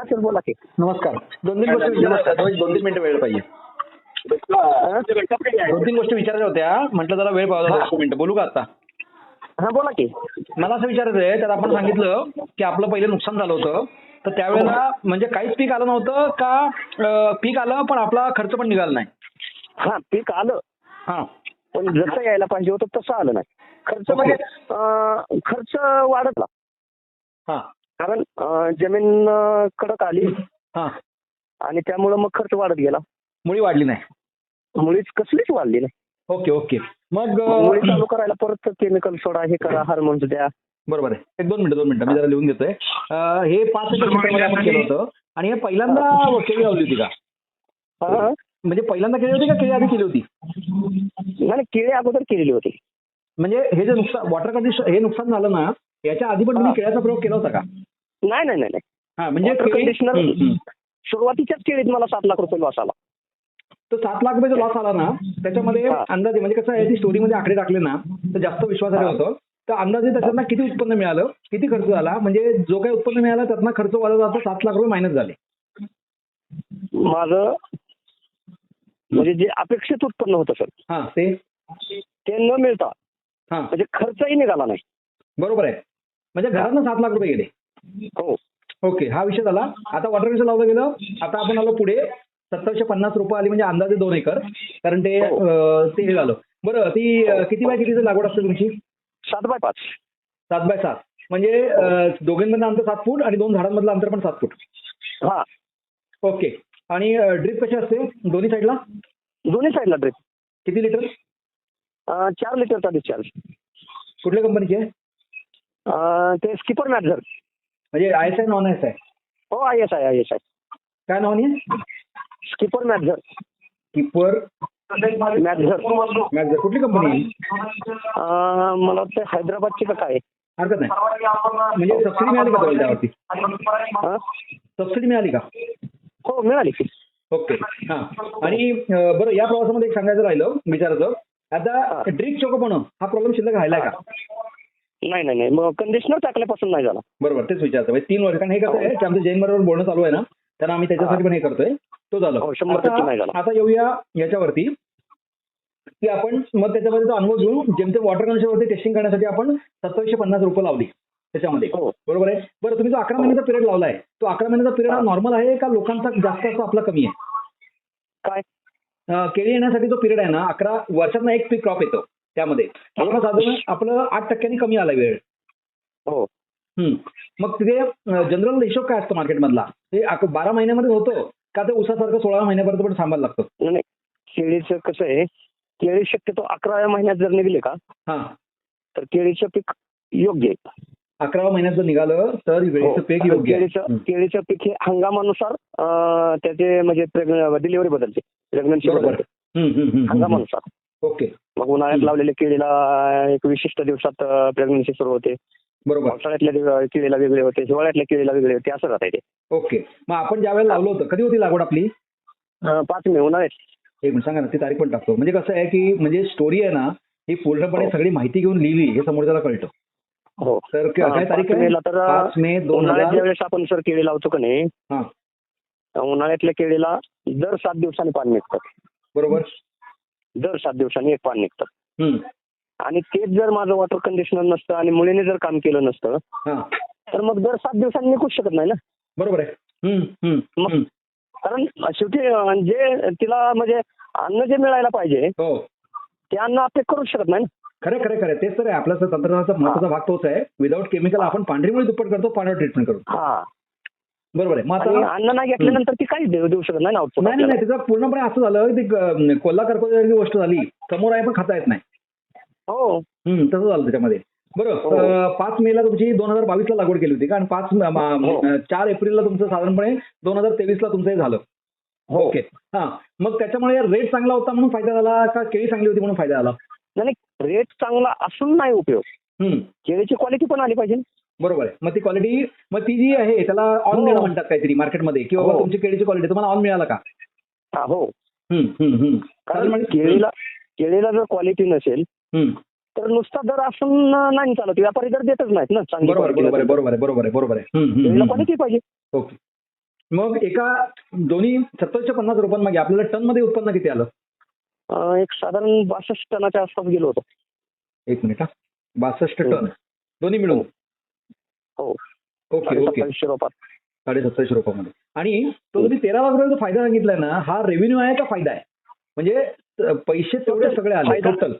हा सर बोला की. नमस्कार. दोन तीन गोष्टी विचारायच्या होत्या. दोन तीन मिनिटं वेळ पाहिजे. दोन तीन गोष्टी विचारायच्या होत्या. म्हटलं जरा वेळ पाहिजे दोन मिनिटं. बोलू का आता? हा बोला की. मला असं विचारायचं आहे त्यात आपण सांगितलं की आपलं पहिलं नुकसान झालं होतं. तर त्यावेळेला म्हणजे काहीच पीक आलं नव्हतं का? अं, पीक आलं पण आपला खर्च पण निघाला नाही. हा पीक आलं. हा. पण जसं यायला पाहिजे होतं तसं आलं नाही. खर्च म्हणजे अं, खर्च वाढतला. हा. कारण जमीन कडक आली. हा. आणि त्यामुळं मग खर्च वाढत गेला. मुळी वाढली नाही. मुळीच कसलीच वाढली नाही. Okay okay. मग मुळी चालू करायला परत केमिकल सोडा हे करा हार्मोन्स द्या. बरोबर आहे. एक दोन मिनिटं दोन मिनिटं मी जरा लिहून घेतोय. हे पाच एकर आपण केलं होतं. आणि हे पहिल्यांदा केळी लावली होती का? म्हणजे पहिल्यांदा केली होती का? केळी आधी केली होती? नाही केळी अगोदर केलेली होती. म्हणजे हे जे नुकसान वॉटर कंडिशन हे नुकसान झालं ना याच्या आधी पण तुम्ही. केळ्याचा प्रयोग केला होता का? नाही नाही नाही नाही. हा म्हणजे हम्म. सुरुवातीच्याच केळीत मला सात लाख रुपये लॉस आला. तर सात लाख रुपयाचा लॉस आला ना त्याच्यामध्ये. अंदाजे म्हणजे कसं आहे ती स्टोरीमध्ये आकडे टाकले ना तर जास्त विश्वासाने हा. होतं. तर अंदाजे त्याच्यातनं किती उत्पन्न मिळालं? किती खर्च झाला? म्हणजे जो काही उत्पन्न मिळालं त्यातनं खर्च वाढत जाता सात लाख रुपये मायनस झाले. माझं म्हणजे जे अपेक्षित उत्पन्न होतं सर हा ते? ते न मिळता हा. म्हणजे खर्चही निघाला नाही. बरोबर आहे. म्हणजे घरातनं सात लाख रुपये गेले. हो. ओके हा विषय झाला. आता वॉटर कनेक्शन लावलं गेलं. आता आपण आलो पुढे. सत्तरशे पन्नास रुपये आली म्हणजे अंदाजे दोन एकर. कारण ते हो. अं, ते हे झालं. बरं ती अं, किती बाय कितीची लागवड असते तुमची? सात बाय पाच. सात बाय सात. म्हणजे अं, दोघांमधलं अंतर सात फूट आणि दोन झाडांमधलं अंतर पण सात फूट. हा. ओके. आणि ड्रीप कशी असते? दोन्ही साईडला? दोन्ही साईडला ड्रिप किती लिटर? चार लिटरचा डिस्चार्ज कुठल्या कंपनीची आहे ते स्किपर मॅथझर म्हणजे I S I non S I? हो I S I I S I. काय नाव आहे स्किपर मॅथझर किपर मॅथझर मॅगझर कुठली कंपनी मला वाटतं हैदराबादची का काय? हरकत नाही. म्हणजे सबसिडी मिळाली का तुम्हाला त्यावरती? हा? सबसिडी मिळाली का? हो मिळाली की. ओके. हा. आणि अं, बरं या प्रवासामध्ये एक सांगायचं राहिलं विचारायचं. आता. ड्रिप चोकोपणं हा प्रॉब्लेम शिल्लक राहिलाय का? नाही नाही नाही. मग कंडिशनर टाकल्यापासून नाही झाला. बरोबर तेच विचारतो म्हणजे तीन वर्ष कारण हे कसं आहे की आमचं जैन बरोबर बोलणं चालू आहे ना त्यांना आम्ही त्याच्यासाठी पण हे करतोय. तो झालं. हो, शंभर टक्के नाही झाला. आता येऊया याच्यावरती. की आपण मग त्याच्यामध्ये अनुभव घेऊन जेमते वॉटर कनेक्शनवरती टेस्टिंग करण्यासाठी आपण सत्तावीसशे पन्नास रुपये लावली त्याच्यामध्ये. हो. बरोबर आहे? बरं तुम्ही जो अकरा महिन्याचा पिरियड लावलाय तो अकरा महिन्याचा पिरियड हा हा. नॉर्मल आहे का लोकांचा जास्त असतो आपला कमी आहे? काय? केळी येण्यासाठी जो पिरियड आहे ना अकरा वर्षातनं एक पीक क्रॉप येतो. त्यामध्ये. आपलं साधारण आपलं आठ टक्क्यांनी कमी आला वेळ. हो. मग तिथे जनरल हिशोब काय असतो मार्केटमधला? ते बारा महिन्यामध्ये होतो का ते उसासारखं सोळा महिन्यापर्यंत पण थांबायला लागतं? नाही. केळीचं कसं आहे केळी शक्यतो अकराव्या महिन्यात जर निघले का हा. तर केळीचं पीक योग्य आहे. अकराव्या महिन्यात जर निघालं तर वेळेचं हो. पीक आणि योग्य केळीचं. केळीचं पीक हे हंगामानुसार त्याचे म्हणजे डिलिव्हरी बदलते. प्रेग्नन्सी बदलते. हंगामानुसार. ओके. मग उन्हाळ्यात. लावलेल्या केळीला एक विशिष्ट दिवसात प्रेग्नन्सी सुरू होते. बरोबर. पावसाळ्यातल्या केळीला वेगळे होते हिवाळ्यातल्या केळीला वेगळे होते असं राहते ते. ओके. मग आपण ज्या वेळेला लावलं होतं कधी होती लागवड आपली? पाच मे उन्हाळ्यात. एक मिनिट सांगा ना ती तारीख पण टाकतो. म्हणजे कसं आहे की म्हणजे स्टोरी आहे ना ही पूर्णपणे हो. सगळी माहिती घेऊन लिहिली हे समोरच्याला कळतं. हो. तर काय तारीख पाच मे दोन ज्यावेळेस आपण सर केळी लावतो का नाही उन्हाळ्यातल्या केळीला दर सात दिवसांनी पान निघतं बरोबर. दर सात दिवसांनी एक पान निघतं. आणि तेच जर माझं वॉटर कंडिशनर नसतं आणि मुलीने जर काम केलं नसतं तर मग दर सात दिवसांनी निघूच शकत नाही ना? बरोबर आहे. मग-. कारण शेवटी जे तिला म्हणजे अन्न जे मिळायला पाहिजे हो. ते अन्न आपण करूच शकत नाही ना? खरे खरे खरे तेच तर आहे. आपला जो तंत्रज्ञानाचा महत्त्वाचा भाग तोच आहे. विदाऊट केमिकल आपण पांढरी मुळी दुप्पट करतो पाण्यावर ट्रीटमेंट करतो. हा. बरोबर आहे. मग अन्न नाही घेतल्यानंतर ती काहीच देऊ देऊ शकत नाही आउटपुट नाही नाही त्याचं पूर्णपणे असं झालं की क- कोल्हा कर्करोगाची गोष्ट झाली. समोर आहे पण खाता येत नाही. हो. तसं झालं त्याच्यामध्ये. बरं हो. पाच मे ला तुमची दोन हजार बावीस ला लागवड केली होती. का आणि पाच हो. चार एप्रिलला तुमचं साधारणपणे दोन हजार तेवीस ला तुमचं हे झालं. हो. ओके. हा. मग त्याच्यामुळे रेट चांगला होता म्हणून फायदा झाला का केळी चांगली होती म्हणून फायदा झाला? नाही रेट चांगला असून नाही उपयोग. केळीची क्वालिटी पण आली पाहिजे. बरोबर आहे. मग ती क्वालिटी मग ती जी आहे त्याला ऑन हो. देणं म्हणतात काहीतरी मार्केटमध्ये की बाबा हो. तुमची केळीची क्वालिटी तुम्हाला ऑन मिळाला का? हा हो. हम्म, हम्म, हम्म. कारण म्हणजे- केळीला केळीला जर क्वालिटी नसेल हम्म. तर नुसता दर असून नाही चालत. व्यापारी दर देतच नाहीत ना चांगली बरोबर quality बरोबर आहे नसेल. बरोबर आहे बरोबर आहे बरोबर आहे. हम्म, हम्म, केळीला हम्म. क्वालिटी पाहिजे. ओके. मग एका दोन्ही सत्तरशे पन्नास रुपयांमागे आपल्याला टनमध्ये उत्पन्न किती आलं? अं, एक साधारण बासष्ट टनाच्या आसपास गेलो होतो. एक मिनिट हा. बासष्ट हो. टन. दोन्ही मिळून. हो. ओके साडे सत्तावीसशे रुपयामध्ये आणि तो तुम्ही तेरा लाख रुपयाचा फायदा सांगितलाय ना हा रेव्हेन्यू आहे का फायदा आहे? म्हणजे पैसे तेवढे सगळे आले. टोटल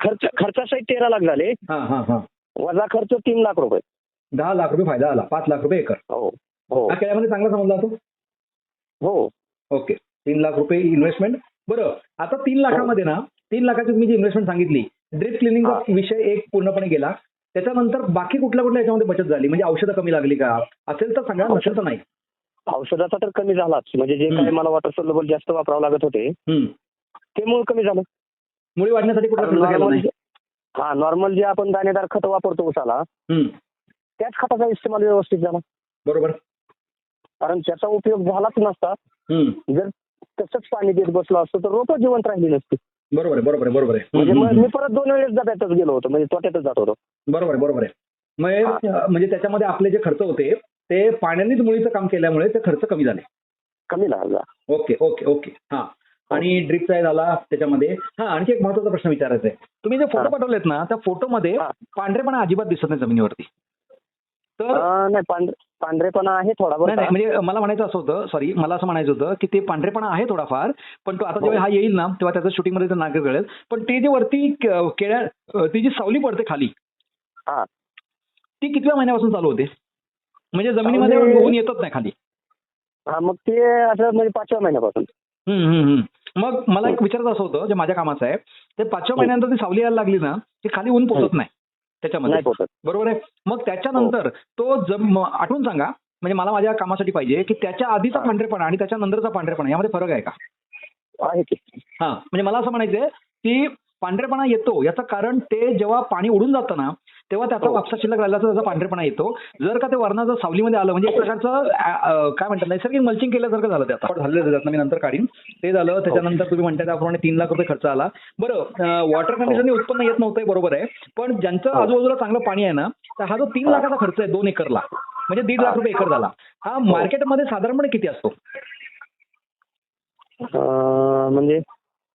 खर्च खर्चासहित तेरा लाख झाले. हा हा हा. वजा खर्च तीन लाख रुपये. दहा लाख रुपये फायदा आला पाच लाख रुपये एकर. हो हो. हा चांगला समजला तो? हो. ओके. तीन लाख रुपये इन्व्हेस्टमेंट बरं आता तीन लाखामध्ये ना तीन लाखाची तुम्ही जी इन्व्हेस्टमेंट सांगितली ड्रिप क्लिनिंगचा विषय एक पूर्णपणे गेला. त्याच्यानंतर बाकी कुठल्या कुठल्या याच्यामध्ये बचत झाली? म्हणजे औषधं कमी लागली का? असेल तर सांगा नसेल तर नाही. औषधाचा तर कमी झालाच. म्हणजे जे. काही मला वॉटर सोल्युबल जास्त वापरावं लागत होते. ते मूळ कमी झालं. मुळी वाढण्यासाठी कुठला हा नॉर्मल जे आपण दाणेदार खत वापरतो उसाला. त्याच खताचा इस्तेमाल व्यवस्थित झाला. बरोबर. कारण त्याचा उपयोग झालाच नसता. जर तसंच पाणी देत बसलो असतो तर रोपं जिवंत राहिली नसती. बरोबर आहे बरोबर आहे बरोबर आहे. म्हणजे मग मी परत दोन वेळेस डब्यातच गेलो होतो म्हणजे तोट्यातच जात होतो. बरोबर आहे बरोबर आहे. मग म्हणजे त्याच्यामध्ये आपले जे खर्च होते ते पाण्यानेच मुळीचं काम केल्यामुळे ते खर्च कमी झाले. कमी लागला ओके ओके ओके. हा. आणि ड्रिपचा झाला त्याच्यामध्ये. हा आणखी एक महत्त्वाचा प्रश्न विचारायचा आहे. तुम्ही जे फोटो हा. पाठवलेत ना त्या फोटोमध्ये हा. पांढरेपणा अजिबात दिसत नाही जमिनीवरती. तर नाही पांढरे पांढरेपणा आहे थोडा नाही. म्हणजे मला म्हणायचं असं होतं सॉरी मला असं म्हणायचं होतं की ते पांढरेपणा आहे थोडाफार पण तो आता जेव्हा हा. येईल ना तेव्हा त्याचं शूटिंगमध्ये नागरिक कळेल पण ते जे वरती केळ्या ती जी सावली पडते खाली हा. ती कितव्या महिन्यापासून चालू होते? म्हणजे जमिनीमध्ये ऊन येतच नाही खाली. हा मग ते असं म्हणजे पाचव्या महिन्यापासून. मग मला एक विचारायचं असं होतं जे माझ्या कामाचं आहे ते पाचव्या महिन्यानंतर ती सावली यायला लागली ना ती खाली ऊन पोचत नाही. त्याच्यामध्ये. बरोबर आहे? मग त्याच्यानंतर तो आठवून सांगा म्हणजे मला माझ्या कामासाठी पाहिजे की त्याच्या आधीचा हा. पांढरेपणा आणि त्याच्या नंतरचा पांढरेपणा यामध्ये फरक आहे का? आहे की. हा म्हणजे मला असं म्हणायचंय की पांढरेपणा येतो याचं कारण ते जेव्हा पाणी उडून जातं ना तेव्हा त्याचा हो. वापसा शिल्लक राहिला तर त्याचा पांढरेपणा येतो. जर का ते वरनं जर सावलीमध्ये आलं म्हणजे एक प्रकारचं काय म्हणतात नैसर्गिक मल्चिंग केल्यासारखं झालं त्याचं पण झालेलं त्याचं मी नंतर काढीन. ते झालं त्याच्यानंतर तुम्ही म्हणता त्याप्रमाणे तीन लाख रुपये खर्च आला. बरं वॉटर कंडिशनने उत्पन्न येत नव्हतं हे बरोबर आहे. पण ज्यांचं हो. आजूबाजूला चांगलं पाणी आहे ना तर हा जो तीन लाखाचा खर्च आहे दोन एकरला म्हणजे दीड लाख रुपये एकर झाला. हा मार्केटमध्ये साधारणपणे किती असतो? म्हणजे?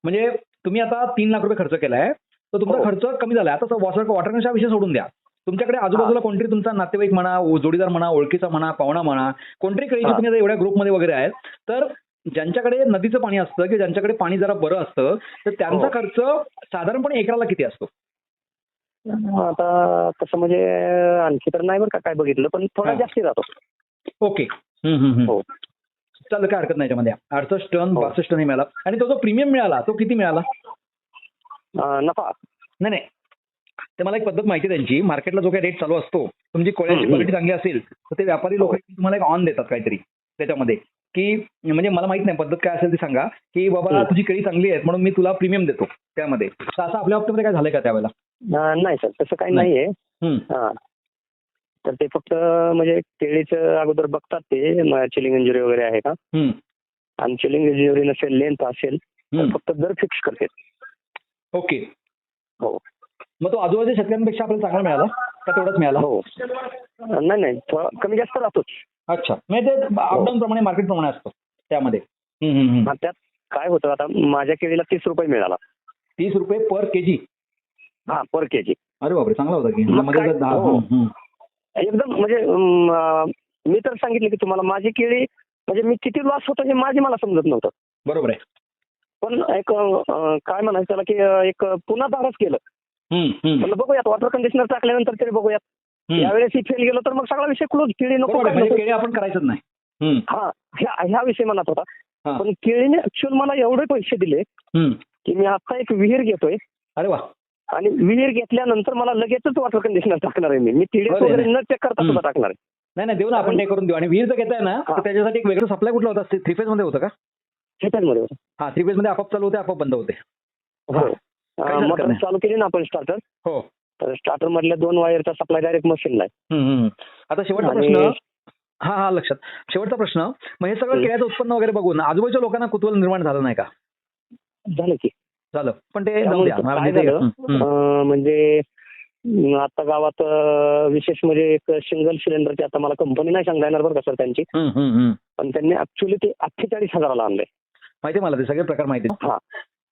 म्हणजे तुम्ही आता तीन लाख रुपये खर्च केलाय. तर तुमचा हो. खर्च कमी झालाय आता वॉटर वॉटर विषय सोडून द्या तुमच्याकडे आजूबाजूला कोणतरी तुमचा नातेवाईक म्हणा जोडीदार म्हणा ओळखीचा म्हणा पाहुणा म्हणा कोणतरी कळीचे. तुम्ही एवढ्या ग्रुपमध्ये वगैरे आहेत तर ज्यांच्याकडे नदीचं पाणी असतं किंवा ज्यांच्याकडे पाणी जरा बरं असतं तर त्यांचा हो. खर्च साधारणपणे एकराला किती असतो आता तसं म्हणजे आणखी तर नाही बरं का काय बघितलं पण थोडा. जास्ती जातो ओके. हो चालेल काय हरकत नाही याच्यामध्ये अडसष्ट टन. बासष्ट टन मिळाला आणि तो जो प्रीमियम मिळाला तो किती मिळाला नफा नाही नाही ते मला एक पद्धत माहिती त्यांची मार्केटला जो काही रेट चालू असतो तुमची कोळ्याची. क्वालिटी चांगली असेल तर ते व्यापारी लोक हो. तुम्हाला एक ऑन देतात काहीतरी त्याच्यामध्ये की म्हणजे मला माहीत नाही पद्धत काय असेल ती सांगा की बाबा. तुझी केळी चांगली आहे म्हणून मी तुला प्रीमियम देतो त्यामध्ये तर असं आपल्या बाबतीमध्ये काय झालंय का त्यावेळेला नाही सर तसं काही नाही. नाहीये तर ते फक्त म्हणजे केळीचं अगोदर बघतात ते चिलिंग इंजुरी वगैरे आहे का. आणि चिलिंग इंजुरी नसेल लेंथ असेल तर. फक्त दर फिक्स करते ओके. हो. मग तो आजूबाजूच्या शेतकऱ्यांपेक्षा आपल्याला चांगला मिळाला? का तेवढाच मिळाला? हो. नाही नाही. थोडा कमी जास्त राहतोच. अच्छा. म्हणजे ते अपडाऊन प्रमाणे मार्केट प्रमाणे असतं त्यामध्ये. हम्म, हम्म, हम्म. आणि त्यात काय होतं आता माझ्या केळीला तीस रुपये मिळाला. तीस रुपये पर केजी? हा पर केजी. अरे बापरे चांगला होता की. मग मध्ये काय? जर दहा हो. हम्म, हम्म. एकदम म्हणजे अं, मी तर सांगितलं की तुम्हाला माझी केळी म्हणजे मी किती लॉस होतो हे माझी मला समजत नव्हतं. बरोबर आहे. पण एक काय म्हणायचं त्याला की एक पुन्हा धाडस केलं. म्हणलं बघूयात वॉटर कंडिशनर टाकल्यानंतर तरी बघूयात. यावेळेस ही फेल गेलो तर मग सगळा विषय क्लोज केळी नको म्हणजे आपण करायचंच नाही. हा ह्या विषय म्हणत होता. पण केळीने ऍक्च्युअल मला एवढे पैसे दिले. की मी आता एक विहीर घेतोय. अरे वा. आणि विहीर घेतल्यानंतर मला लगेचच वॉटर कंडिशनर टाकणार आहे मी. मी तिडे. वगैरे न चेक करता. सुद्धा टाकणार आहे. नाही नाही देऊ ना आपण ते करून देऊ. आणि विहीर जर घेताय ना. त्याच्यासाठी एक वेगळं सप्लाय कुठला होता? थ्री फेजमध्ये होतं का? ह्याच्यामध्ये हा थ्री फेजमध्ये आपोआप चालू होते आपोआप बंद होते. हो. मोटर. चालू केली ना आपण स्टार्टर हो. तर स्टार्टर मधल्या दोन वायरचा सप्लाय डायरेक्ट मशीनला आहे. हम्म, हम्म. आता शेवटचा आणि- प्रश्न हा हा लक्षात. शेवटचा प्रश्न मग हे सगळं हम्म. केळ्याचं उत्पन्न वगैरे बघून आजूबाजूच्या लोकांना कुतूहल निर्माण झालं नाही का? झालं की. झालं. पण ते जाऊ त्यामुळे द्या मला काय म्हणजे ते- झालं? हम्म, हम्म. अं, म्हणजे अं, आता गावात अं, विशेष म्हणजे एक सिंगल सिलेंडरची आता मला कंपनी नाही सांगता येणार बरं का सर त्यांची. हम्म, हम्म, हम्म. पण त्यांनी ऍक्च्युली ते अठ्ठेचाळीस हजाराला आणलंय. माहिती मला? ते सगळे प्रकार माहिती. हा.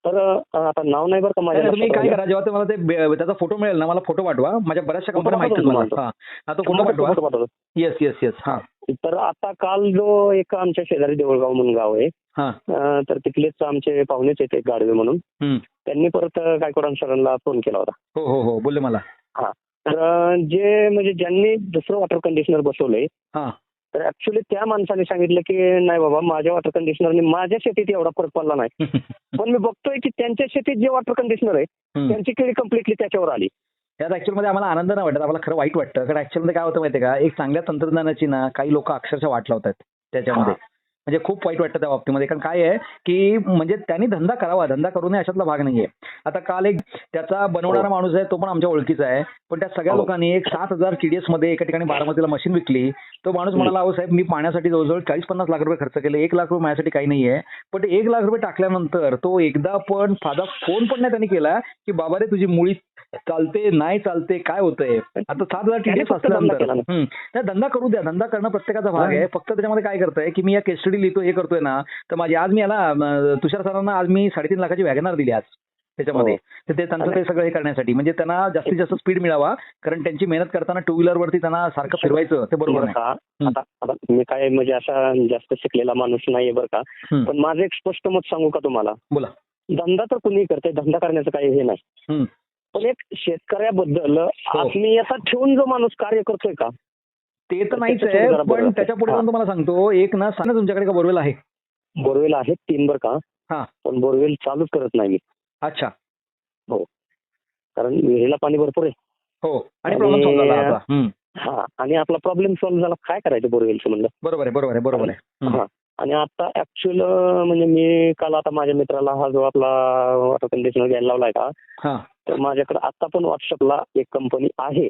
तर आता नाव नाही बरं का माझ्या तुम्ही काय. करा जेव्हा तुम्हाला ते त्याचा फोटो मिळेल ना मला फोटो पाठवा. माझ्या बऱ्याचशा कंपन्या माहिती तुम्हाला. हा हा, तो फोटो पाठवा. येस येस येस हा. तर आता काल जो एक आमच्या शेजारी देऊळगाव म्हणून गाव आहे हा. तर तिथलेच आमचे पाहुणेच आहेत एक गाडवे म्हणून. त्यांनी परत गायकवाड सरांना फोन केला होता. हो हो हो बोलले मला. तर अं, जे म्हणजे ज्यांनी दुसरं वॉटर कंडिशनर बसवलंय हा. तर ऍक्च्युली त्या माणसाने सांगितलं की नाही बाबा माझ्या वॉटर कंडिशनरने माझ्या शेतीत एवढा फरक पडला नाही. पण मी बघतोय की त्यांच्या शेतीत जे वॉटर कंडिशनर आहे. त्यांची केळी कम्प्लिटली त्याच्यावर आली. यात ऍक्च्युअलमध्ये आम्हाला आनंद नाही वाटत आम्हाला खरं वाईट वाटतं. कारण ऍक्च्युअलमध्ये काय होतं माहितीये का? एक चांगल्या तंत्रज्ञानाची ना काही लोक अक्षरशः वाट लावतात त्याच्यामध्ये. म्हणजे खूप वाईट वाटतं त्या बाबतीमध्ये. कारण काय आहे की म्हणजे त्यांनी धंदा करावा. धंदा करू नये अशातला भाग नाहीये. आता काल एक त्याचा बनवणारा माणूस आहे तो पण आमच्या ओळखीचा आहे. पण त्या सगळ्या हो. लोकांनी एक सात हजार टीडीएसमध्ये एका ठिकाणी बारामतीला मशीन विकली. तो माणूस म्हणाला अहो साहेब मी पाण्यासाठी जवळजवळ चाळीस पन्नास लाख रुपये खर्च केले. एक लाख रुपये माझ्यासाठी काही नाहीये. पण एक लाख रुपये टाकल्यानंतर तो एकदा पण साधा फोन पण नाही त्यांनी केला की बाबा रे तुझी मुळी चालते नाही चालते काय होतंय? आता सात हजार टीडीएस असल्यानंतर. धंदा करू द्या. धंदा करणं प्रत्येकाचा भाग आहे. फक्त त्याच्यामध्ये काय करतंय की मी या केसडी लिहितो हे करतोय ना तर माझी आज मी याला तुषार सरांना आज मी साडेतीन लाखाची वॅगनार दिली आज त्याच्यामध्ये. हो. तर ते त्यांचं ते सगळं हे करण्यासाठी म्हणजे त्यांना जास्तीत जास्त स्पीड मिळावा कारण त्यांची मेहनत करताना टू व्हीलर वरती त्यांना सारखं फिरवायचं ते बरोबर आता मी काय म्हणजे असा जास्त शिकलेला माणूस नाहीये बरं का. पण माझं एक स्पष्ट मत सांगू का तुम्हाला? बोला. धंदा तर कुणी करते धंदा करण्याचं काही हे नाही. पण एक शेतकऱ्याबद्दल आत्मीयता ठेवून जो माणूस कार्य करतोय का? ते तर नाहीच आहे पण. त्याच्या पुढे हा. जाऊन तुम्हाला सांगतो एक ना सांगा तुमच्याकडे का बोरवेल आहे? बोरवेल आहेत तीन बरं का? हा. पण बोरवेल चालूच करत नाही मी. अच्छा. कारण विहिरीला पाणी भरपूर आहे. हो आणि. हा आणि आपला प्रॉब्लेम सॉल्व्ह झाला. काय करायचं बोरवेलचं म्हणलं? बरोबर आहे बरोबर आहे बरोबर आहे. हा. आणि आता ऍक्च्युअल म्हणजे मी काल आता माझ्या मित्राला हा जो आपला वॉटर कंडिशनर घ्यायला लावलाय का? हा. तर माझ्याकडे आता पण व्हॉट्सअपला एक कंपनी आहे.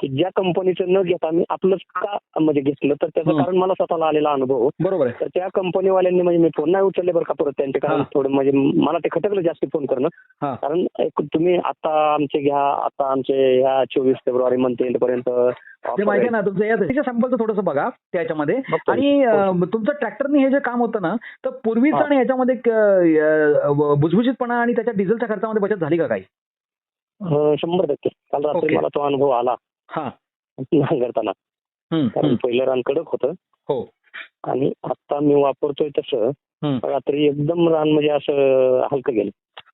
की ज्या कंपनीचं न घेता मी आपलंच का म्हणजे घेतलं तर त्याचं. कारण मला स्वतःला आलेला अनुभव बरोबर तर त्या कंपनीवाल्यांनी म्हणजे मी फोन नाही उचलले बरं का परत त्यांचे कारण. थोडं म्हणजे मला ते खटकलं जास्त फोन करणं. कारण एक तुम्ही आता आमचे घ्या आता आमचे ह्या चोवीस फेब्रुवारी मंथ एंड पर्यंत माहिती आहे. ना तुमचं सॅम्पलचं थोडंसं बघा त्याच्यामध्ये. आणि तुमचं ट्रॅक्टरनी हे जे काम होतं ना तर पूर्वीचं. आणि याच्यामध्ये बुजबुजीतपणा आणि त्याच्या डिझेलच्या खर्चामध्ये बचत झाली का काही शंभर टक्के काल रात्री. मला तो अनुभव आला हा. हम्म, कारण. पहिलं रान कडक होतं. हो. आणि आता मी वापरतोय तसं. रात्री एकदम रान म्हणजे असं हलकं गेलं.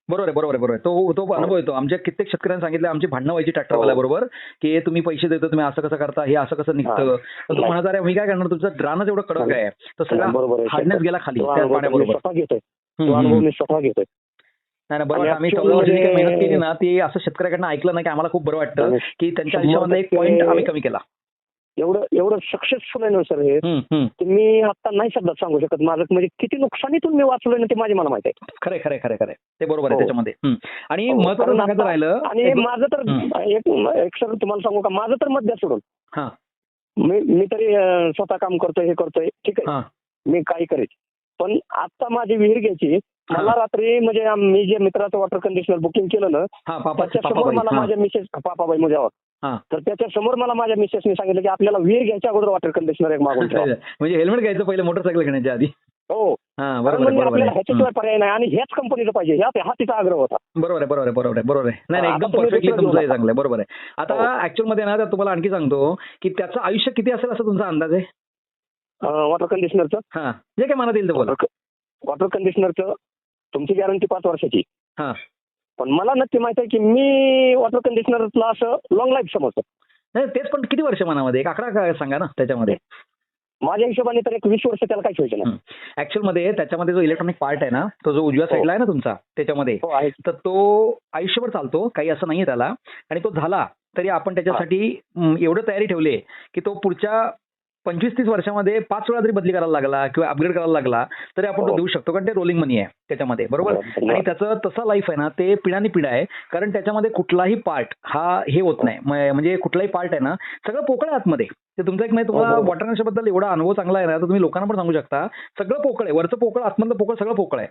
बरोबर आहे बरोबर आहे बरोबर तो तो अनुभव येतो. आमच्या कित्येक शेतकऱ्यांनी सांगितलं आमची भांडणं व्हायची ट्रॅक्टरवाल्या बरोबर की तुम्ही पैसे देतो तुम्ही असं कसं करता हे असं कसं निघतं? तर तो. म्हणत मी काय करणार? तुमचं रानच एवढं कडक आहे. तर सगळा हार्डनेस गेला खाली पाण्याबरोबर. स्वतः घेतोय. स्वतः घेतोय. नाही नाही बरोबर आम्ही मेहनत केली ना ती असं शेतकऱ्याकडनं ऐकलं ना की आम्हाला खूप बरं वाटतं की त्यांच्या आयुष्यामध्ये एक पॉईंट आम्ही कमी केला. एवढं एवढं सक्सेसफुल आहे ना सर हे? हम्म, हम्म. ते मी आता नाही शब्दात सांगू शकत माझं म्हणजे किती नुकसानीतून मी वाचलोय ना ते माझी मला माहिती आहे. खरंय खरंय खरंय खरंय. ते बरोबर आहे हो. त्याच्यामध्ये. आणि हो, महत्वाचं सांगायचं राहिलं आणि माझं तर. एक सर तुम्हाला सांगू का माझं तर मत द्या सोडून. हा. मी मी तरी स्वतः काम करतोय हे करतोय ठीक आहे. मी काही करेल. पण आता माझी विहीर घ्यायची मला रात्री म्हणजे मी जे मित्राचं वॉटर कंडिशनर बुकिंग केलं ना हा त्याच्यासमोर मला हा. माझ्या मिसेस पापाबाई हा. तर त्याच्यासमोर मला माझ्या मिसेसने सांगितलं की आपल्याला विहीर घ्यायच्या अगोदर वॉटर कंडिशनर एक मागून म्हणजे हेल्मेट घ्यायचं पहिले मोटरसायकल घेण्याच्या आधी. हो. हा म्हणजे आपल्याला ह्याच्याशिवाय पर्याय नाही आणि ह्याच कंपनीचं पाहिजे. ह्या हा तिचा आग्रह होता. बरोबर आहे बरोबर आहे बरोबर आहे बरोबर आहे. नाही नाही हा, एकदम परफेक्टली तुमचं हे. चांगलं आहे बरोबर आहे. आता हो. ऍक्च्युअलमध्ये ना तुम्हाला आणखी सांगतो की त्याचं आयुष्य किती असेल असं तुमचा अंदाज आहे? वॉटर कंडिशनरचं हा. जे काय मनात येईल ते बोला. वॉटर कंडिशनरचं तुमची गॅरंटी पाच वर्षाची. हा. पण मला नक्की माहीत आहे की मी वॉटर कंडिशनरला असं लॉंग लाईफ समजतो. नाही तेच पण किती वर्ष मनामध्ये? एक आकडा काय सांगा ना त्याच्यामध्ये. माझ्या हिशोबाने तर एक वीस वर्ष त्याला काहीच व्हायचं नाही. ऍक्च्युअलमध्ये त्याच्यामध्ये जो इलेक्ट्रॉनिक पार्ट आहे ना तो जो उजव्या साईडला आहे ना तुमचा त्याच्यामध्ये हो तर तो आयुष्यभर चालतो काही असं नाहीये त्याला. आणि तो झाला तरी आपण त्याच्यासाठी एवढं तयारी ठेवली की तो पुढच्या पंचवीस तीस वर्षामध्ये पाच वेळा जरी बदली करायला लागला किंवा अपग्रेड करायला लागला तरी आपण तो हो. देऊ शकतो कारण ते रोलिंग मनी आहे त्याच्यामध्ये. बरोबर? आणि त्याचं तसं लाईफ आहे ना ते पिढ्यानी पिढ्या आहे कारण त्याच्यामध्ये कुठलाही पार्ट हा हे होत नाही. म्हणजे कुठलाही पार्ट आहे ना सगळं पोकळ आहे आतमध्ये. ते तुमचं एक म्हणजे तुम्हाला हो, हो. वॉटरबद्दल एवढा अनुभव चांगला आहे ना तर तुम्ही लोकांना पण सांगू शकता सगळं पोकळ आहे. वरचं पोकळ आतमधलं पोकळ सगळं पोकळ आहे.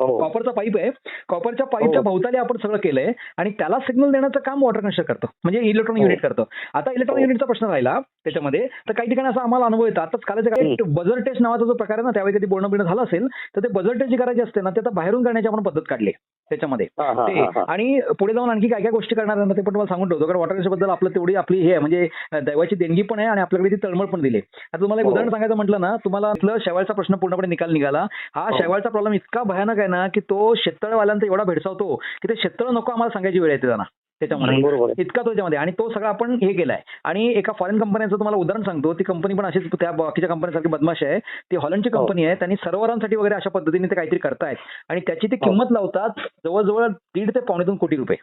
कॉपरचा पाईप आहे. कॉपरच्या पाईपच्या हो. भोवताली आपण सगळं केलंय आणि त्याला सिग्नल देण्याचं काम वॉटर कनेक्शन करतं. म्हणजे इलेक्ट्रॉनिक हो. युनिट करतं. आता इलेक्ट्रॉनिक हो. युनिटचा प्रश्न राहिला त्याच्यामध्ये. तर काही ठिकाणी असा आम्हाला अनुभव येतो. आताच कालच्या काही बजर टेस्ट नावाचा जो प्रकार आहे ना त्यावेळी कधी बोलणं बिणं झालं असेल तर ते बजर टेस्ट जी करायची असते ना ते आता बाहेरून करण्याची आपण पद्धत काढली त्याच्यामध्ये ते. आणि पुढे जाऊन आणखी काय काय गोष्टी करणार ते पण तुम्हाला सांगून ठेवतो कारण वॉटरबद्दल आपलं तेवढी आपली हे म्हणजे दैवाची देणगी पण आहे आणि आपल्याकडे ती तळमळ पण दिली. आता तुम्हाला एक हो. उदाहरण सांगायचं म्हटलं ना तुम्हाला इथलं शेवाळचा प्रश्न पूर्णपणे निकाल निघाला हा हो. शेवाळचा प्रॉब्लेम इतका भयानक आहे ना की तो शेततळवाल्यांचा एवढा भेडसावतो की ते शेततळ नको आम्हाला सांगायची वेळ येते त्यांना त्याच्यामध्ये. इतका तो त्याच्यामध्ये. आणि तो सगळा आपण हे केलाय. आणि एका फॉरेन कंपन्याचं तुम्हाला उदाहरण सांगतो. ती कंपनी पण अशीच त्या बाकीच्या कंपन्यांसारखी बदमाश आहे. ती हॉलंडची हो. कंपनी आहे. त्यांनी सर्व्हरांसाठी वगैरे अशा पद्धतीने ते काहीतरी करतायत. आणि त्याची ती हो. किंमत लावतात जवळजवळ दीड ते पावणे दोन कोटी रुपये.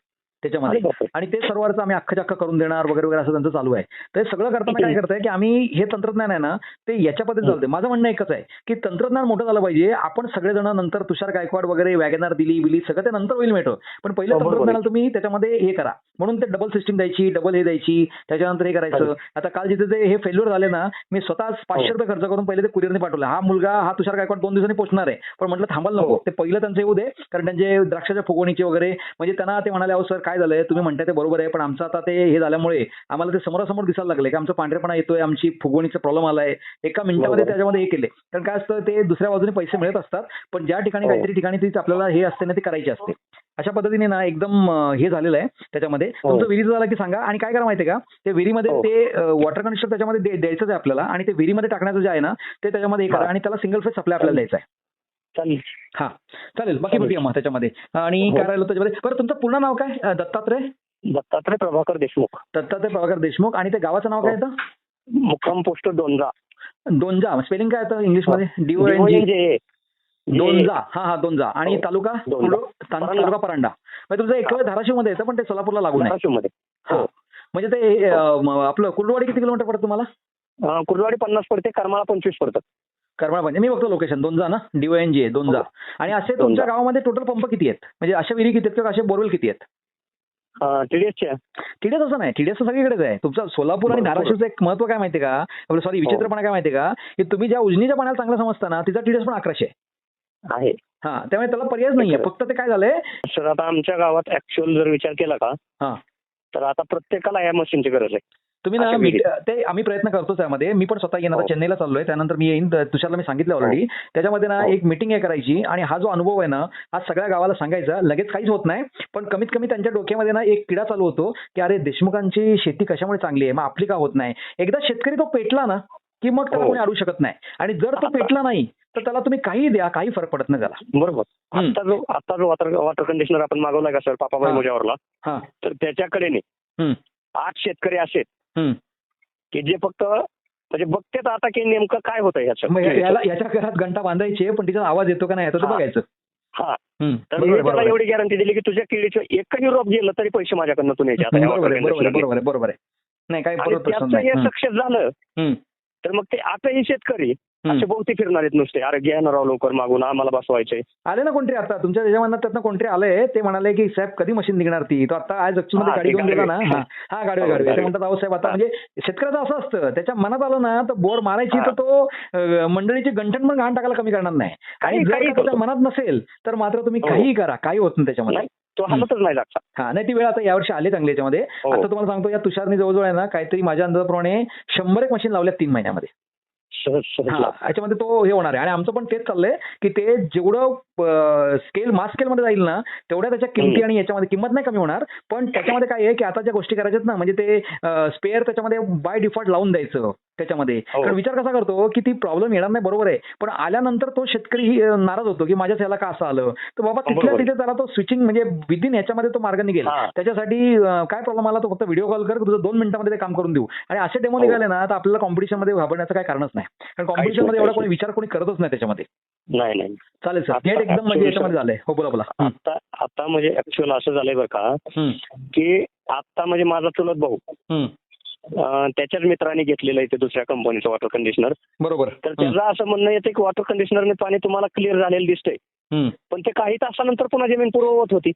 त्याच्यामध्ये. आणि ते सर्व्हरचं आम्ही अख्खा चक्का करून देणार वगैरे वगैरे असं त्यांचं चालू आहे. तर हे सगळं करताना काय करताय की आम्ही हे तंत्रज्ञान आहे ना ते याच्या पद्धतीने चालते माझं म्हणणं एकच आहे की तंत्रज्ञान मोठं झालं पाहिजे. आपण सगळेजण नंतर तुषार गायकवाड वगैरे वॅगनार दिली बिली सगळं ते नंतर होईल मिळतं पण पहिलं हो. तंत्रज्ञानाला तुम्ही त्याच्यामध्ये हे करा. म्हणून ते डबल सिस्टीम द्यायची डबल हे द्यायची त्याच्यानंतर हे करायचं. आता काल जिथे ते हे फेल्युअर झाले ना मी स्वतः पाचशे हो. रुपये खर्च करून पहिले ते कुरिअरने पाठवलं हा मुलगा हा तुषार गायकवाड दोन दिवसांनी पोहोचणार आहे पण म्हटलं थांबायला नको हो. ते पहिलं त्यांचं येऊ दे कारण त्यांचे द्राक्षाच्या फुगवणीचे वगैरे म्हणजे त्यांना ते म्हणाले अहो सर काय झालंय तुम्ही म्हणताय ते बरोबर आहे पण आमचं आता ते हे झाल्यामुळे आम्हाला ते समोरासमोर दिसायला लागले की आमचं पांढरेपणा येतोय आमची फुगवणीचा प्रॉब्लेम आलाय एका मिनिटामध्ये. त्याच्यामध्ये हे केले कारण काय असतं ते दुसऱ्या बाजूने पैसे मिळत असतात पण ज्या ठिकाणी हो. काहीतरी ठिकाणी तीच आपल्याला हे असते ना ती करायची असते अशा पद्धतीने ना एकदम हे झालेलं आहे त्याच्यामध्ये हो. तुमचं विहिरीचं झालं की सांगा. आणि काय करा माहितीये का? ते विहिरीमध्ये हो. ते वॉटर कनेक्शन त्याच्यामध्ये दे- द्यायचंच आहे आपल्याला. आणि ते विहिरीमध्ये टाकण्याचं जे आहे ना ते त्याच्यामध्ये करा. आणि त्याला सिंगल फेस सप्लाय आपल्याला द्यायचा आहे चालेल. हा. चालेल. बाकी. बघूया मग त्याच्यामध्ये. आणि हो. काय राहिलं त्याच्यामध्ये? बरं तुमचं पूर्ण नाव काय? दत्तात्रय? दत्तात्रय प्रभाकर देशमुख. दत्तात्रय प्रभाकर देशमुख. आणि ते गावाचं नाव काय येतं मुक्काम पोस्ट दोनजा दोनजा स्पेलिंग काय येतं इंग्लिशमध्ये? डीओ एन जे दोनजा. हा हा दोनजा. आणि हो. तालुका. तालुका परांडा. म्हणजे तुमचं एक धाराशिवमध्ये येतं पण ते सोलापूरला लागून आहे धाराशिवमध्ये हा. हो. म्हणजे ते म- आपलं कुर्डवाडी किती किलोमीटर पडतं तुम्हाला? कुर्डवाडी पन्नास पडते करमाळा पंचवीस पडतात. करमाळा म्हणजे मी बघतो लोकेशन दोनजा ना? डीओएन जी दोनजा. आणि असे तुमच्या. गावामध्ये टोटल पंप किती आहेत? म्हणजे अशा विहिरी किती आहेत किंवा असे बोरवेल किती आहेत? टीडीएसच्या टीडीएस असं नाही. टीडीएस सगळीकडेच आहे. तुमचं सोलापूर आणि. धाराशिवचं एक महत्त्व काय माहिती का? सॉरी हो. विचित्रपणा काय माहिती का? की तुम्ही ज्या उजनीच्या पाण्याला चांगलं समजता ना तिचा टीडीएस पण अकराशे आहे. आहे हा त्यामुळे त्याला पर्यायच नाहीये. फक्त ते काय झालंय? सर आता आमच्या गावात ऍक्च्युअल जर विचार केला का हा. तर आता प्रत्येकाला या मशीनची गरज आहे. तुम्ही ना. ते आम्ही प्रयत्न करतोच त्यामध्ये. मी पण स्वतः आता हो. चेन्नईला चाललोय. त्यानंतर मी येईन. तुषारला मी सांगितलं ऑलरेडी त्याच्यामध्ये ना हो. एक मिटिंग आहे करायची आणि हा जो अनुभव आहे ना हा सगळ्या गावाला सांगायचा. लगेच काहीच होत नाही. पण कमीत कमी त्यांच्या डोक्यामध्ये ना एक किडा चालू होतो की अरे देशमुखांची शेती कशामुळे चांगली आहे? मग आपली का होत नाही? एकदा शेतकरी तो पेटला ना की मग त्याला हो. कोणी अडू शकत नाही आणि जर तो पेटला नाही तर त्याला तुम्ही काही द्या काही फरक पडत नाही त्याला बरोबर. आता जो आता जो वॉटर वॉटर कंडिशनर आपण मागवलाय का सर पापाबाई. मोजावरला हा तर त्याच्याकडे नाही. आठ शेतकरी असे. की जे फक्त म्हणजे बघतेच आता की नेमकं काय होतं मग या- ह्याचं याला याच्या घरात घंटा बांधायची पण तिचा आवाज येतो का नाही. बघायचं हा. तर बरोबर मी आहे, त्याला बरोबर आहे. एवढी गॅरंटी दिली की तुझ्या किडीचं एकही रोप गेलं तरी पैसे माझ्याकडनं तू न्यायचे आता या बरोबर आहे नाही हे हम्म. सक्सेस झालं. तर मग ते आताही शेतकरी हम्म. असे बहुते फिरणार आहेत नुसते अरे घ्या ना राव लवकर मागून आम्हाला बसवायचे आले ना कोणतरी आता तुमच्या त्याच्यामधनं त्यातनं कोणतरी आलंय ते म्हणाले की साहेब कधी मशीन निघणार ती तो आता आज हा, गाडी घेऊन गेला ना. हा हा हो, ते गाडवे. म्हणतात अहो साहेब आता हा. म्हणजे शेतकऱ्याचं असं असतं त्याच्या मनात आलं ना तर बोर मारायची हा. तर तो मंडळीची गंठण पण घाण टाकायला कमी करणार नाही आणि काही- जर त्याच्या. मनात नसेल तर मात्र तुम्ही हो. काहीही करा काही होत नाही त्याच्यामध्ये तो हलतच नाही लागता हा नाही ती वेळ आता यावर्षी आली चांगली याच्यामध्ये हो. आता तुम्हाला सांगतो या तुषारनी जवळजवळ आहे ना काहीतरी माझ्या अंदाजाप्रमाणे शंभर एक मशीन लावल्या तीन महिन्यामध्ये. याच्यामध्ये तो हे होणार आहे. आणि आमचं पण तेच चाललंय की ते जेवढं स्केल मास स्केल मध्ये जाईल ना तेवढ्या त्याच्या किमती. आणि याच्यामध्ये किंमत नाही कमी होणार. पण त्याच्यामध्ये काय आहे की आता ज्या गोष्टी करायच्यात ना म्हणजे ते स्पेअर त्याच्यामध्ये बाय डिफॉल्ट लावून द्यायचं. त्याच्यामध्ये. हो. कारण विचार कसा करतो की ती प्रॉब्लेम येणार नाही बरोबर आहे. पण आल्यानंतर तो शेतकरी नाराज होतो की माझ्याच याला का असं आलं? तर बाबा तिथल्या बरोबर. तिथे त्याला तो स्विचिंग म्हणजे विदिन याच्यामध्ये तो मार्ग निघेल. हा. त्याच्यासाठी काय प्रॉब्लेम आला तो फक्त व्हिडिओ कॉल कर तुझं दोन मिनिटांमध्ये ते काम करून देऊ. आणि असे डेमो हो. निघाले ना तर आपल्याला कॉम्पिटिशनमध्ये घाबरण्याचं काय कारणच नाही. कारण कॉम्पिटिशनमध्ये नाही, एवढा कोणी विचार कोणी करतच नाही त्याच्यामध्ये. नाही नाही. चालेल सर नेट एकदम म्हणजे याच्यामध्ये झालंय. हो बोला बोला. आता आता म्हणजे ऍक्च्युअल असं झालंय बरं का आता म्हणजे माझा चुलत भाऊ त्याच्याच मित्राने घेतलेलं आहे ते दुसऱ्या कंपनीचं वॉटर कंडिशनर बरोबर. तर त्याचं असं म्हणणं येतं की वॉटर कंडिशनरने पाणी तुम्हाला क्लिअर झालेलं दिसतंय. पण ते काही तासानंतर पुन्हा जमीन पुरवत होती.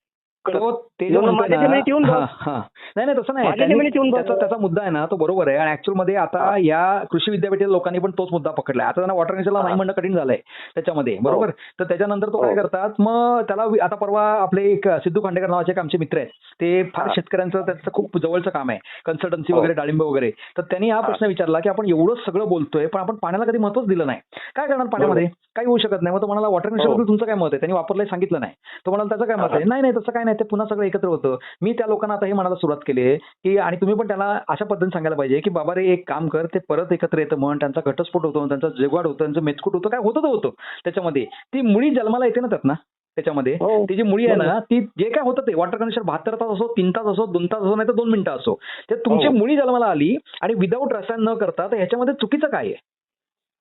तो ते जे येऊन म्हणतोय माझ्या ना- जमिनीत येऊन बघ. हा, हा. नाही नाही तसं नाही. माझ्या त्यांनी- जमिनीत येऊन बघ. त्याचा त्याचा मुद्दा आहे ना तो बरोबर आहे. आणि ऍक्च्युअलमध्ये आता या कृषी विद्यापीठातील लोकांनी पण तोच मुद्दा पकडलाय. आता त्यांना वॉटर कनेक्शनला नाही म्हणणं कठीण झालंय त्याच्यामध्ये बरोबर? तर त्याच्यानंतर तो काय हो. करतात मग त्याला वि- आता परवा आपले एक सिद्धू खांडेकर नावाचे एक आमचे मित्र आहेत. ते फार हा. शेतकऱ्यांचं त्यांचं खूप जवळचं काम आहे. कन्सल्टन्सी हो. वगैरे डाळिंब वगैरे. तर त्यांनी हा प्रश्न विचारला की आपण एवढं सगळं बोलतोय पण आपण पाण्याला कधी महत्वच दिलं नाही. काय करणार पाण्यामध्ये? काही होऊ शकत नाही. मग तो म्हणाला वॉटर हो. तुमचं काय मत आहे? त्यांनी वापरलंय सांगितलं नाही. तो म्हणाला त्याचं काय मत आहे? नाही नाही तसं काय नाही. ते पुन्हा सगळं एकत्र होतं. मी त्या लोकांना आता हे म्हणायला सुरुवात केली आहे की आणि तुम्ही पण त्याला अशा पद्धतीने सांगायला पाहिजे की बाबा रे एक काम कर ते परत एकत्र येतं म्हण त्यांचा घटस्फोट होतो त्यांचा जेवाड होतं त्यांचं मेचकूट होतं काय होतं तर होतं. त्याच्यामध्ये ती मुळी जन्माला येते ना त्यात ना त्याच्यामध्ये. हो. ती जी मुळी आहे ना ती जे काय होतं ते वॉटर कनेक्शन बहात्तर तास असो तीन तास असो दोन तास असो नाही तर दोन मिनिटं असो. ते तुमची हो. मुळी जन्माला आली आणि विदाऊट रसायन न करता तर ह्याच्यामध्ये चुकीचं काय आहे?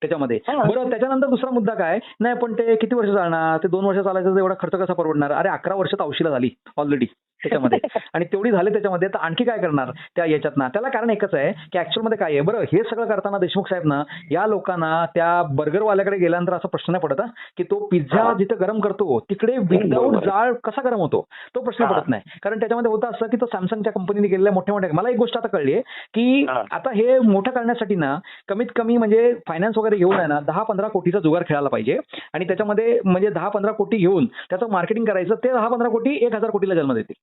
त्याच्यामध्ये. बरं त्याच्यानंतर दुसरा मुद्दा काय? नाही पण ते किती वर्ष चालणार? ते दोन वर्ष चालायचं तर एवढा खर्च कसा परवडणार? अरे अकरा वर्ष औशीला झाली ऑलरेडी त्याच्यामध्ये आणि तेवढी झाली त्याच्यामध्ये तर आणखी काय करणार त्या याच्यात ना त्याला कारण एकच आहे की ऍक्च्युअलमध्ये काय आहे बरं हे सगळं करताना देशमुख साहेब ना या लोकांना त्या बर्गरवाल्याकडे गेल्यानंतर असा प्रश्न नाही पडत की तो पिझ्झा. जिथे गरम करतो तिकडे विदाऊट. जाळ कसा गरम होतो तो प्रश्न. पडत नाही कारण त्याच्यामध्ये होतं असं की तो सॅमसंगच्या कंपनीने गेलेल्या मोठ्या मोठ्या मला एक गोष्ट आता कळली आहे की. आता हे मोठं करण्यासाठी ना कमीत कमी म्हणजे फायनान्स वगैरे घेऊन आहे ना दहा पंधरा कोटीचा जुगार खेळायला पाहिजे आणि त्याच्यामध्ये म्हणजे दहा पंधरा कोटी घेऊन त्याचं मार्केटिंग करायचं ते दहा पंधरा कोटी एक हजार कोटीला जन्म देतील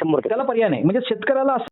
शंभर त्याला पर्याय नाही. म्हणजे शेतकऱ्याला असं